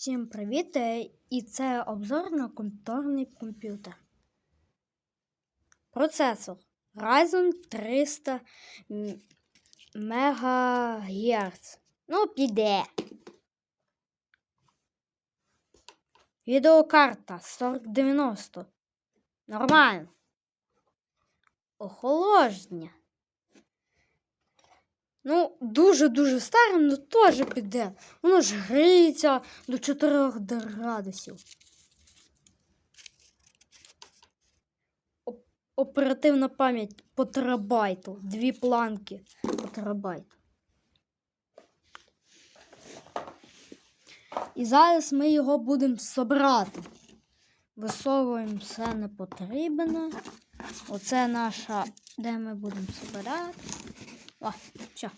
Всім привіт! е, І це обзор на конторний комп'ютер. Процесор Ryzen 300 МГц. Ну, піде. Відеокарта 4090. Нормально. Охолодження. Ну, дуже-дуже старе, але теж піде. Воно ж гріється до 4 градусів. Оперативна пам'ять по терабайту. Дві планки по терабайту. І зараз ми його будемо собирати. Висовуємо все непотрібне. Оце наша, де ми будемо собирати. О, все.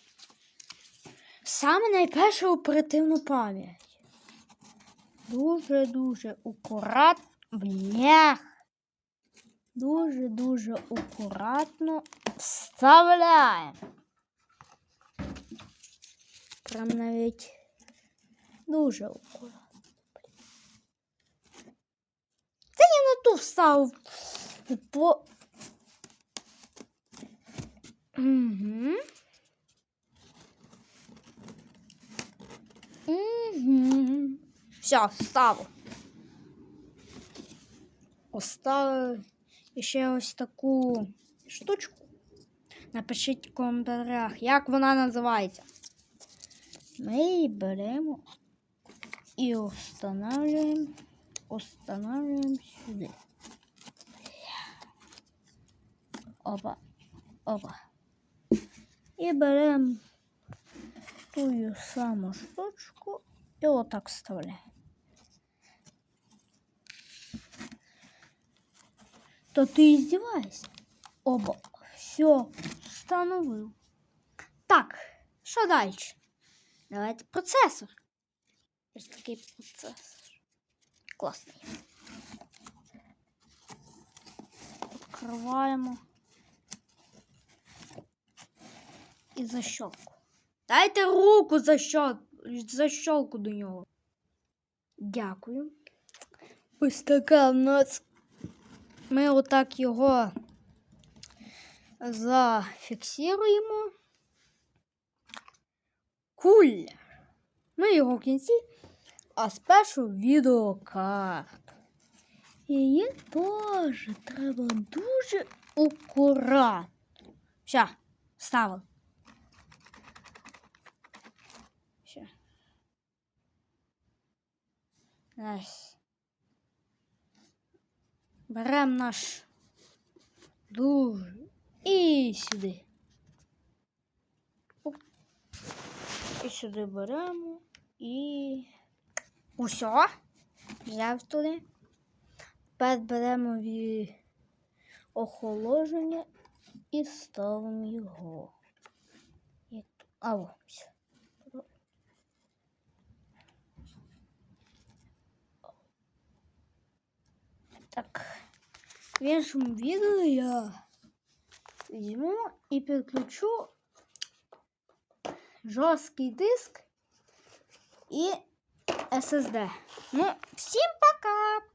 Саме найперше оперативну пам'ять. Дуже-дуже акуратно. Блях. Дуже-дуже акуратно вставляємо. Прям навіть дуже акуратно. Це я не ту вставив. По... Угу. Угу. Все, ставу. Оставив ще ось таку штучку. Напишіть в коментарях, як вона називається. Ми її беремо і устанавливаємо, устанавливаємо сюди. Опа, опа. І беремо ту саму штучку і отак вставляємо. То ти издеваешься? Оба. Все, встановив. Так, що далі? Давайте процесор. Ось такий процесор. Класний. Відкриваємо. І защелку. Дайте руку за щол... защолку до нього. Дякую. Ось така в нас. Ми отак його зафіксуємо. Куль. Ми його в кінці, а спершу відеокарту. Її теж треба дуже акуратно. Все, ставили. Все. Ось. Беремо наш дуже і сюди. І сюди беремо і усьо. Взяв туди. Тепер беремо від охолодження і ставимо його. Як... А, о, Так, в іншому відео я візьму і підключу жорсткий диск і SSD. Ну, всім пока!